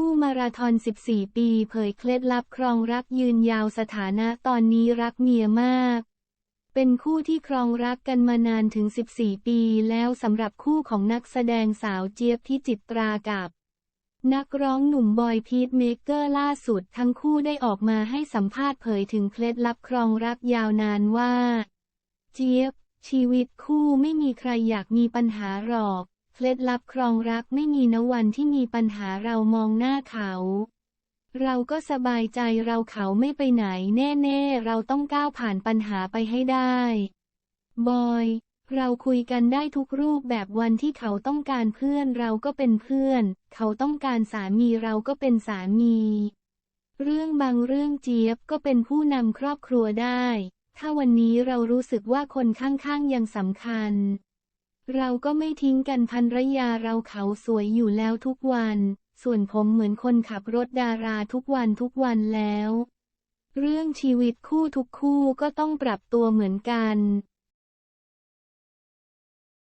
คู่มาราธอน 14 ปี เผยเคล็ดลับครองรักยืนยาวสถานะตอนนี้รักเมียมาก เป็นคู่ที่ครองรักกันมานานถึง 14 ปีแล้วสำหรับคู่ของนักแสดงสาวเจี๊ยบที่จิตรากับ นักร้องหนุ่มบอยพีทเมเกอร์ล่าสุดทั้งคู่ได้ออกมาให้สัมภาษณ์เผยถึงเคล็ดลับครองรักยาวนานว่า เจี๊ยบ ชีวิตคู่ไม่มีใครอยากมีปัญหาหรอก เคล็ดลับครองรักไม่มีนวันที่มีปัญหาเรามองหน้าเขา เราก็สบายใจเราเขาไม่ไปไหนแน่ๆ เราต้องก้าวผ่านปัญหาไปให้ได้ บอย เราคุยกันได้ทุกรูปแบบวันที่เขาต้องการเพื่อนเราก็เป็นเพื่อน เขาต้องการสามีเราก็เป็นสามี เรื่องบางเรื่องเจี๊ยบก็เป็นผู้นำครอบครัวได้ ถ้าวันนี้เรารู้สึกว่าคนข้างๆยังสำคัญ เราก็ไม่ทิ้งกันพันรยาเราเขาสวยอยู่แล้วทุกวัน ส่วนผมเหมือนคนขับรถดาราทุกวันทุกวันแล้ว เรื่องชีวิตคู่ทุกคู่ก็ต้องปรับตัวเหมือนกัน